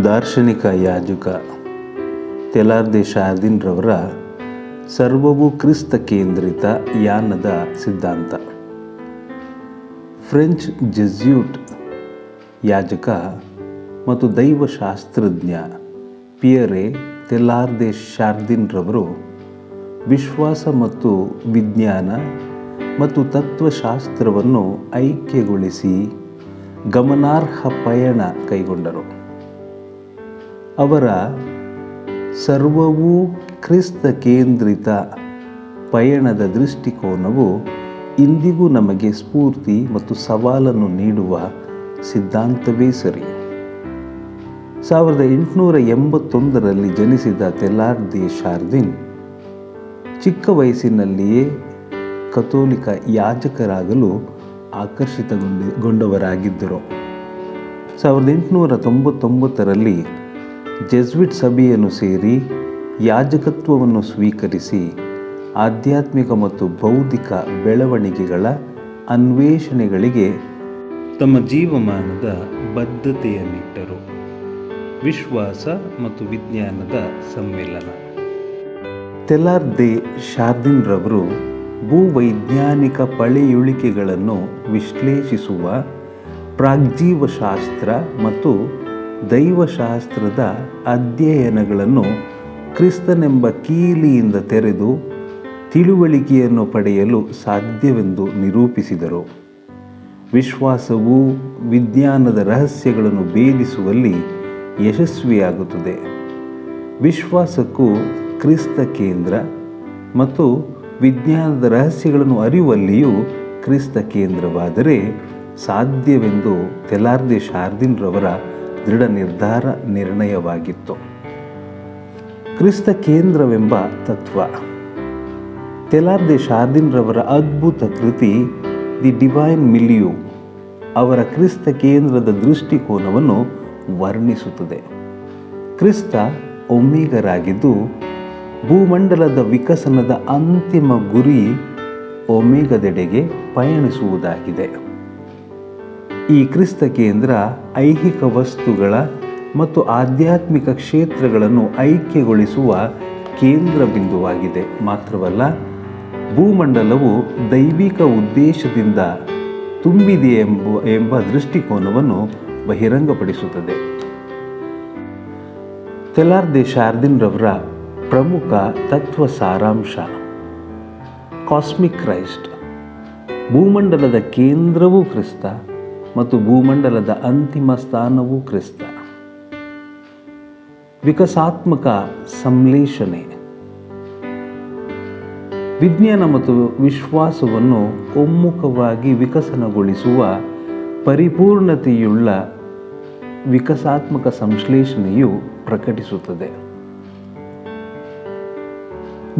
ದಾರ್ಶನಿಕ ಯಾಜಕ ತೆಲಾರ್ದೆ ಶಾರ್ದಿನ್ರವರ ಸರ್ವವು ಕ್ರಿಸ್ತ ಕೇಂದ್ರಿತ ಯಾನದ ಸಿದ್ಧಾಂತ. ಫ್ರೆಂಚ್ ಜೆಸ್ಯೂಟ್ ಯಾಜಕ ಮತ್ತು ದೈವಶಾಸ್ತ್ರಜ್ಞ ಪಿಯರೆ ತೆಲಾರ್ದೆ ಶಾರ್ದಿನ್ರವರು ವಿಶ್ವಾಸ ಮತ್ತು ವಿಜ್ಞಾನ ಮತ್ತು ತತ್ವಶಾಸ್ತ್ರವನ್ನು ಐಕ್ಯಗೊಳಿಸಿ ಗಮನಾರ್ಹ ಪಯಣ ಕೈಗೊಂಡರು. ಅವರ ಸರ್ವವೂ ಕ್ರಿಸ್ತ ಕೇಂದ್ರಿತ ಪಯಣದ ದೃಷ್ಟಿಕೋನವು ಇಂದಿಗೂ ನಮಗೆ ಸ್ಫೂರ್ತಿ ಮತ್ತು ಸವಾಲನ್ನು ನೀಡುವ ಸಿದ್ಧಾಂತವೇ ಸರಿ. ಸಾವಿರದ ಎಂಟುನೂರ ಎಂಬತ್ತೊಂದರಲ್ಲಿ ಜನಿಸಿದ ತೆಲಾರ್ ದಿ ಶಾರ್ದಿನ್ ಚಿಕ್ಕ ವಯಸ್ಸಿನಲ್ಲಿಯೇ ಕಥೋಲಿಕ ಯಾಜಕರಾಗಲು ಆಕರ್ಷಿತಗೊಂಡಿ, ಗೊಂಡವರಾಗಿದ್ದರು. ಸಾವಿರದ ಎಂಟುನೂರ ತೊಂಬತ್ತೊಂಬತ್ತರಲ್ಲಿ ಜೆಸ್ವಿಟ್ ಸಭೆಯನ್ನು ಸೇರಿ ಯಾಜಕತ್ವವನ್ನು ಸ್ವೀಕರಿಸಿ ಆಧ್ಯಾತ್ಮಿಕ ಮತ್ತು ಬೌದ್ಧಿಕ ಬೆಳವಣಿಗೆಗಳ ಅನ್ವೇಷಣೆಗಳಿಗೆ ತಮ್ಮ ಜೀವಮಾನದ ಬದ್ಧತೆಯನ್ನಿಟ್ಟರು. ವಿಶ್ವಾಸ ಮತ್ತು ವಿಜ್ಞಾನದ ಸಮ್ಮಿಲನ. ಶಾರ್ದಿನ್ ಶಾರ್ದಿನ್ರವರು ಭೂವೈಜ್ಞಾನಿಕ ಪಳೆಯುಳಿಕೆಗಳನ್ನು ವಿಶ್ಲೇಷಿಸುವ ಪ್ರಾಗ್ಜೀವಶಾಸ್ತ್ರ ಮತ್ತು ದೈವಶಾಸ್ತ್ರದ ಅಧ್ಯಯನಗಳನ್ನು ಕ್ರಿಸ್ತನೆಂಬ ಕೀಲಿಯಿಂದ ತೆರೆದು ತಿಳುವಳಿಕೆಯನ್ನು ಪಡೆಯಲು ಸಾಧ್ಯವೆಂದು ನಿರೂಪಿಸಿದರು. ವಿಶ್ವಾಸವು ವಿಜ್ಞಾನದ ರಹಸ್ಯಗಳನ್ನು ಭೇದಿಸುವಲ್ಲಿ ಯಶಸ್ವಿಯಾಗುತ್ತದೆ. ವಿಶ್ವಾಸಕ್ಕೂ ಕ್ರಿಸ್ತ ಕೇಂದ್ರ ಮತ್ತು ವಿಜ್ಞಾನದ ರಹಸ್ಯಗಳನ್ನು ಅರಿಯುವಲ್ಲಿಯೂ ಕ್ರಿಸ್ತ ಕೇಂದ್ರವಾದರೆ ಸಾಧ್ಯವೆಂದು ತೆಲಾರ್ದೆ ಶಾರ್ದಿನ್ರವರ ದೃಢ ನಿರ್ಧಾರ ನಿರ್ಣಯವಾಗಿತ್ತು. ಕ್ರಿಸ್ತ ಕೇಂದ್ರವೆಂಬ ತತ್ವ. ತೆಲಾರ್ದೆ ಶಾರ್ದಿನ್ರವರ ಅದ್ಭುತ ಕೃತಿ, ದಿ ಡಿವೈನ್ ಮಿಲಿಯು ಅವರ ಕ್ರಿಸ್ತ ಕೇಂದ್ರದ ದೃಷ್ಟಿಕೋನವನ್ನು ವರ್ಣಿಸುತ್ತದೆ. ಕ್ರಿಸ್ತ ಒಮ್ಮೇಗರಾಗಿದ್ದು ಭೂಮಂಡಲದ ವಿಕಸನದ ಅಂತಿಮ ಗುರಿ ಒಮೇಗದೆಡೆಗೆ ಪಯಣಿಸುವುದಾಗಿದೆ. ಈ ಕ್ರಿಸ್ತ ಕೇಂದ್ರ ಐಹಿಕ ವಸ್ತುಗಳ ಮತ್ತು ಆಧ್ಯಾತ್ಮಿಕ ಕ್ಷೇತ್ರಗಳನ್ನು ಐಕ್ಯಗೊಳಿಸುವ ಕೇಂದ್ರ ಬಿಂದುವಾಗಿದೆ ಮಾತ್ರವಲ್ಲ, ಭೂಮಂಡಲವು ದೈವಿಕ ಉದ್ದೇಶದಿಂದ ತುಂಬಿದೆ ಎಂಬ ಎಂಬ ದೃಷ್ಟಿಕೋನವನ್ನು ಬಹಿರಂಗಪಡಿಸುತ್ತದೆ. ತೆಲಾರ್ದೆ ಶಾರ್ದಿನ್ರವರ ಪ್ರಮುಖ ತತ್ವ ಸಾರಾಂಶ, ಕಾಸ್ಮಿಕ್ ಕ್ರೈಸ್ಟ್. ಭೂಮಂಡಲದ ಕೇಂದ್ರವೂ ಕ್ರಿಸ್ತ. ಮತ್ತು ಭೂಮಂಡಲದ ಅಂತಿಮ ಸ್ಥಾನವು ಕ್ರಿಸ್ತ. ವಿಕಸಾತ್ಮಕ ಸಂಶ್ಲೇಷಣೆ. ವಿಜ್ಞಾನ ಮತ್ತು ವಿಶ್ವಾಸವನ್ನು ಒಮ್ಮುಖವಾಗಿ ವಿಕಸನಗೊಳಿಸುವ ಪರಿಪೂರ್ಣತೆಯುಳ್ಳ ವಿಕಸಾತ್ಮಕ ಸಂಶ್ಲೇಷಣೆಯು ಪ್ರಕಟಿಸುತ್ತದೆ.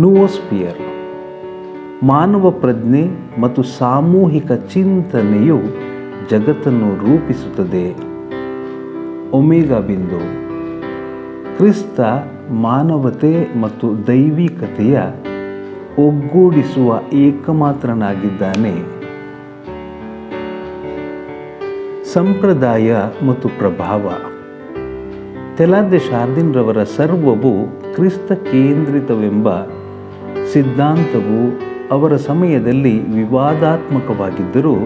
ನುವೋಸ್ಪಿಯರ್. ಮಾನವ ಪ್ರಜ್ಞೆ ಮತ್ತು ಸಾಮೂಹಿಕ ಚಿಂತನೆಯು ಜಗತ್ತನ್ನು ರೂಪಿಸುತ್ತದೆ. ಒಮೇಗಾ ಬಿಂದು. ಕ್ರಿಸ್ತ ಮಾನವತೆ ಮತ್ತು ದೈವಿಕತೆಯ ಒಗ್ಗೂಡಿಸುವ ಏಕಮಾತ್ರನಾಗಿದ್ದಾನೆ. ಸಂಪ್ರದಾಯ ಮತ್ತು ಪ್ರಭಾವ. ತೆಲಾದ್ಯ ಶಾರ್ದಿನ್ರವರ ಸರ್ವವು ಕ್ರಿಸ್ತ ಕೇಂದ್ರಿತವೆಂಬ ಸಿದ್ಧಾಂತವು ಅವರ ಸಮಯದಲ್ಲಿ ವಿವಾದಾತ್ಮಕವಾಗಿದ್ದರೂ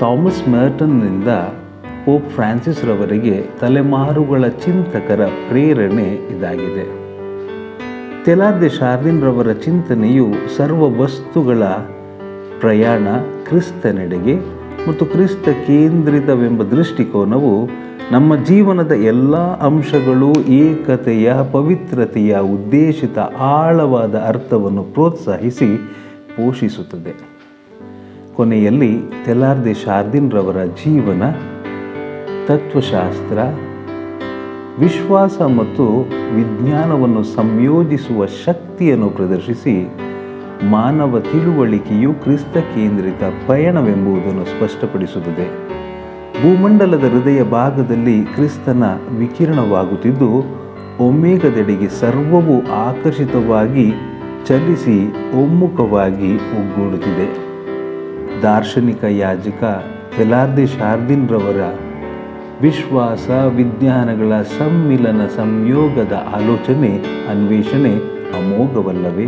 ಥಾಮಸ್ ಮರ್ಟನ್ನಿಂದ ಪೋಪ್ ಫ್ರಾನ್ಸಿಸ್ ರವರಿಗೆ ತಲೆಮಾರುಗಳ ಚಿಂತಕರ ಪ್ರೇರಣೆ ಇದಾಗಿದೆ. ತೆಲಾದೆ ಶಾರ್ದಿನ್ರವರ ಚಿಂತನೆಯು ಸರ್ವ ವಸ್ತುಗಳ ಪ್ರಯಾಣ, ಕ್ರಿಸ್ತನೆಡೆಗೆ ಮತ್ತು ಕ್ರಿಸ್ತ ಕೇಂದ್ರಿತವೆಂಬ ದೃಷ್ಟಿಕೋನವು ನಮ್ಮ ಜೀವನದ ಎಲ್ಲ ಅಂಶಗಳು ಏಕತೆಯ, ಪವಿತ್ರತೆಯ ಉದ್ದೇಶಿತ ಆಳವಾದ ಅರ್ಥವನ್ನು ಪ್ರೋತ್ಸಾಹಿಸಿ ಪೋಷಿಸುತ್ತದೆ. ಕೊನೆಯಲ್ಲಿ ತೆಲಾರ್ದೆ ಶಾರ್ದಿನ್ರವರ ಜೀವನ, ತತ್ವಶಾಸ್ತ್ರ, ವಿಶ್ವಾಸ ಮತ್ತು ವಿಜ್ಞಾನವನ್ನು ಸಂಯೋಜಿಸುವ ಶಕ್ತಿಯನ್ನು ಪ್ರದರ್ಶಿಸಿ ಮಾನವ ತಿಳುವಳಿಕೆಯು ಕ್ರಿಸ್ತ ಕೇಂದ್ರಿತ ಪಯಣವೆಂಬುದನ್ನು ಸ್ಪಷ್ಟಪಡಿಸುತ್ತದೆ. ಭೂಮಂಡಲದ ಹೃದಯ ಭಾಗದಲ್ಲಿ ಕ್ರಿಸ್ತನ ವಿಕಿರಣವಾಗುತ್ತಿದ್ದು, ಒಮ್ಮೇಗದೆಡೆಗೆ ಸರ್ವವು ಆಕರ್ಷಿತವಾಗಿ ಚಲಿಸಿ ಒಮ್ಮುಖವಾಗಿ ಒಗ್ಗೂಡುತ್ತಿದೆ. ದಾರ್ಶನಿಕ ಯಾಜಕ ಶಾರ್ದಿನ್ ಶಾರ್ದಿನ್ರವರ ವಿಶ್ವಾಸ ವಿಜ್ಞಾನಗಳ ಸಮ್ಮಿಲನ ಸಂಯೋಗದ ಆಲೋಚನೆ ಅನ್ವೇಷಣೆ ಅಮೋಘವಲ್ಲವೇ?